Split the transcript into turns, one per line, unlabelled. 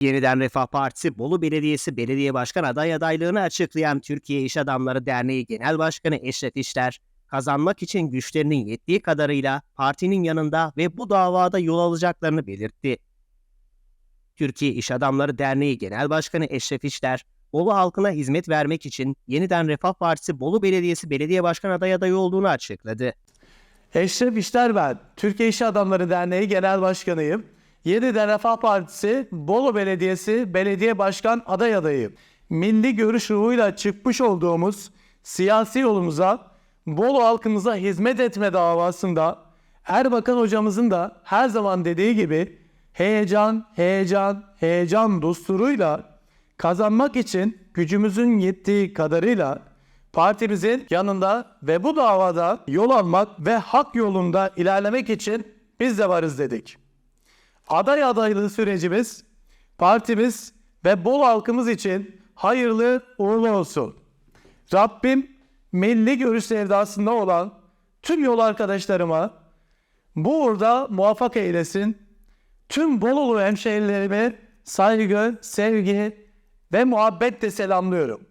Yeniden Refah Partisi Bolu Belediyesi Belediye Başkan aday adaylığını açıklayan Türkiye İş Adamları Derneği Genel Başkanı Eşref İşler, kazanmak için güçlerinin yettiği kadarıyla partinin yanında ve bu davada yol alacaklarını belirtti. Türkiye İş Adamları Derneği Genel Başkanı Eşref İşler, Bolu halkına hizmet vermek için Yeniden Refah Partisi Bolu Belediyesi Belediye Başkan aday adayı olduğunu açıkladı.
Eşref İşler ben. Türkiye İş Adamları Derneği Genel Başkanıyım. Yeniden Refah Partisi Bolu Belediyesi Belediye Başkan aday adayıyım. Milli görüş ruhuyla çıkmış olduğumuz siyasi yolumuza Bolu halkımıza hizmet etme davasında Erbakan hocamızın da her zaman dediği gibi heyecan, heyecan, heyecan dosturuyla kazanmak için gücümüzün yettiği kadarıyla partimizin yanında ve bu davada yol almak ve hak yolunda ilerlemek için biz de varız dedik. Aday adaylığı sürecimiz partimiz ve bol halkımız için hayırlı uğurlu olsun. Rabbim milli görüş sevdasında olan tüm yol arkadaşlarıma bu uğurda muvaffak eylesin. Tüm Bolulu hemşehrilerime saygı, sevgi ve muhabbetle selamlıyorum.